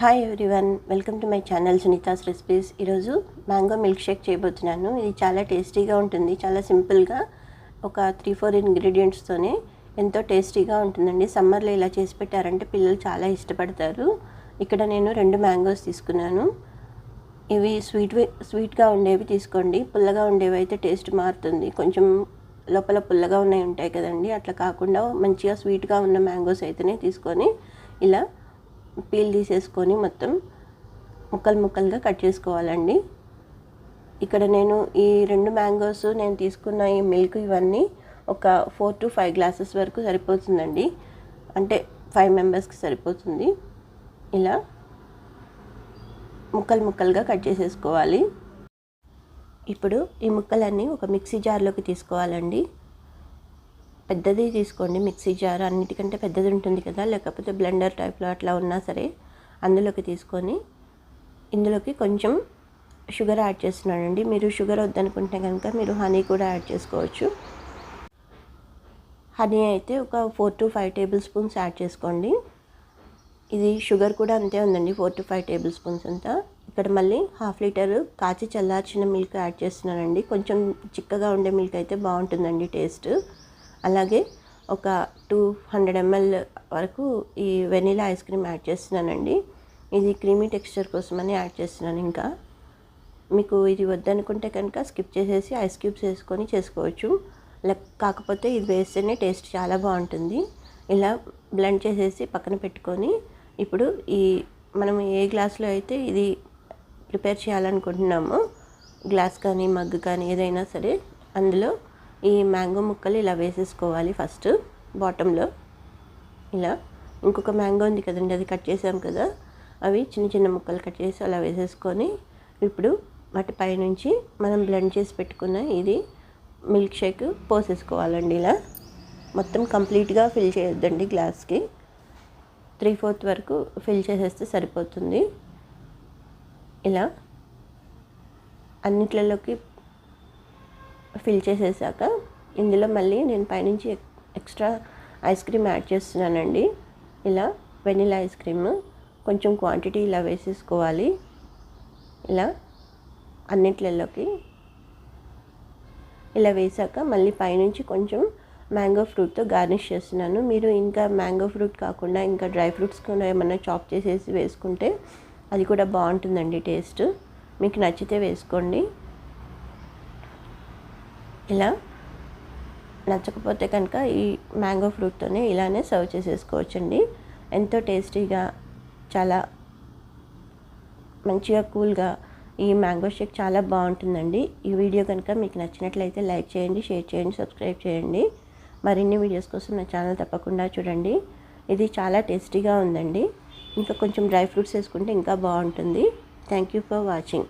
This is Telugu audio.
Hi everyone welcome to my channel Sunitha's recipes ఈరోజు మ్యాంగో మిల్క్ షేక్ చేయబోతున్నాను. ఇది చాలా టేస్టీగా ఉంటుంది చాలా సింపుల్గా ఒక త్రీ ఫోర్ ఇంగ్రీడియంట్స్తోనే ఎంతో టేస్టీగా ఉంటుందండి. సమ్మర్లో ఇలా చేసి పెట్టారంటే పిల్లలు చాలా ఇష్టపడతారు. ఇక్కడ నేను రెండు మ్యాంగోస్ తీసుకున్నాను. ఇవి స్వీట్ స్వీట్గా ఉండేవి తీసుకోండి. పుల్లగా ఉండేవి అయితే టేస్ట్ మారుతుంది. కొంచెం లోపల పుల్లగా ఉన్నాయి ఉంటాయి కదండి. అట్లా కాకుండా మంచిగా స్వీట్గా ఉన్న మ్యాంగోస్ అయితేనే తీసుకొని ఇలా పీల్ తీసేసుకొని మొత్తం ముక్కలు ముక్కలుగా కట్ చేసుకోవాలండి. ఇక్కడ నేను ఈ రెండు మ్యాంగోస్ నేను తీసుకున్న ఈ మిల్క్ ఇవన్నీ ఒక ఫోర్ టు ఫైవ్ గ్లాసెస్ వరకు సరిపోతుందండి. అంటే ఫైవ్ మెంబర్స్కి సరిపోతుంది. ఇలా ముక్కలు ముక్కలుగా కట్ చేసేసుకోవాలి. ఇప్పుడు ఈ ముక్కలన్నీ ఒక మిక్సీ జార్లోకి తీసుకోవాలండి. పెద్దది తీసుకోండి. మిక్సీ జార్ అన్నిటికంటే పెద్దది ఉంటుంది కదా. లేకపోతే బ్లెండర్ టైప్లో అట్లా ఉన్నా సరే అందులోకి తీసుకొని ఇందులోకి కొంచెం షుగర్ యాడ్ చేస్తున్నానండి. మీరు షుగర్ వద్దనుకుంటే కనుక మీరు హనీ కూడా యాడ్ చేసుకోవచ్చు. హనీ అయితే ఒక four to five tablespoons add చేసుకోండి. ఇది షుగర్ కూడా అంతే ఉందండి. Four to five tablespoons అంతా. ఇక్కడ మళ్ళీ హాఫ్ లీటర్ కాచి చల్లార్చిన మిల్క్ యాడ్ చేస్తున్నానండి. కొంచెం చిక్కగా ఉండే మిల్క్ అయితే బాగుంటుందండి టేస్ట్. అలాగే ఒక టూ హండ్రెడ్ ఎంఎల్ వరకు ఈ వెనీలా ఐస్ క్రీమ్ యాడ్ చేస్తున్నానండి. ఇది క్రీమీ టెక్స్చర్ కోసమని యాడ్ చేస్తున్నాను ఇంకా. మీకు ఇది వద్దనుకుంటే కనుక స్కిప్ చేసేసి ఐస్ క్యూబ్స్ వేసుకొని చేసుకోవచ్చు. లేక కాకపోతే ఇది వేస్తేనే టేస్ట్ చాలా బాగుంటుంది. ఇలా బ్లెండ్ చేసేసి పక్కన పెట్టుకొని ఇప్పుడు ఈ మనం ఏ గ్లాస్లో అయితే ఇది ప్రిపేర్ చేయాలనుకుంటున్నామో గ్లాస్ కానీ మగ్గు కానీ ఏదైనా సరే అందులో ఈ మ్యాంగో ముక్కలు ఇలా వేసేసుకోవాలి ఫస్ట్ బాటంలో. ఇలా ఇంకొక మ్యాంగో ఉంది కదండి అది కట్ చేసాం కదా. అవి చిన్న చిన్న ముక్కలు కట్ చేసి అలా వేసేసుకొని ఇప్పుడు వాటి పైనుంచి మనం బ్లెండ్ చేసి పెట్టుకున్న ఇది మిల్క్ షేక్ పోసేసుకోవాలండి ఇలా. మొత్తం కంప్లీట్గా ఫిల్ చేయొద్దండి గ్లాస్కి. త్రీ ఫోర్త్ వరకు ఫిల్ చేసేస్తే సరిపోతుంది. ఇలా అన్నిట్లలోకి ఫిల్ చేసేసాక ఇందులో మళ్ళీ నేను పైనుంచి ఎక్స్ట్రా ఐస్ క్రీమ్ యాడ్ చేస్తున్నానండి. ఇలా వెనిలా ఐస్ క్రీమ్ కొంచెం క్వాంటిటీ ఇలా వేసేసుకోవాలి. ఇలా అన్నిట్లలోకి ఇలా వేసాక మళ్ళీ పైనుంచి కొంచెం మ్యాంగో ఫ్రూట్తో గార్నిష్ చేస్తున్నాను. మీరు ఇంకా మ్యాంగో ఫ్రూట్ కాకుండా ఇంకా డ్రై ఫ్రూట్స్ కూడా ఏమైనా చాప్ చేసేసి వేసుకుంటే అది కూడా బాగుంటుందండి టేస్ట్. మీకు నచ్చితే వేసుకోండి. ఇలా నచ్చకపోతే కనుక ఈ మ్యాంగో ఫ్రూట్తోనే ఇలానే సర్వ్ చేసేసుకోవచ్చండి. ఎంతో టేస్టీగా చాలా మంచిగా కూల్గా ఈ మ్యాంగో షేక్ చాలా బాగుంటుందండి. ఈ వీడియో కనుక మీకు నచ్చినట్లయితే లైక్ చేయండి షేర్ చేయండి సబ్స్క్రైబ్ చేయండి. మరిన్ని వీడియోస్ కోసం నా ఛానల్ తప్పకుండా చూడండి. ఇది చాలా టేస్టీగా ఉందండి. ఇంకా కొంచెం డ్రై ఫ్రూట్స్ వేసుకుంటే ఇంకా బాగుంటుంది. Thank you for watching.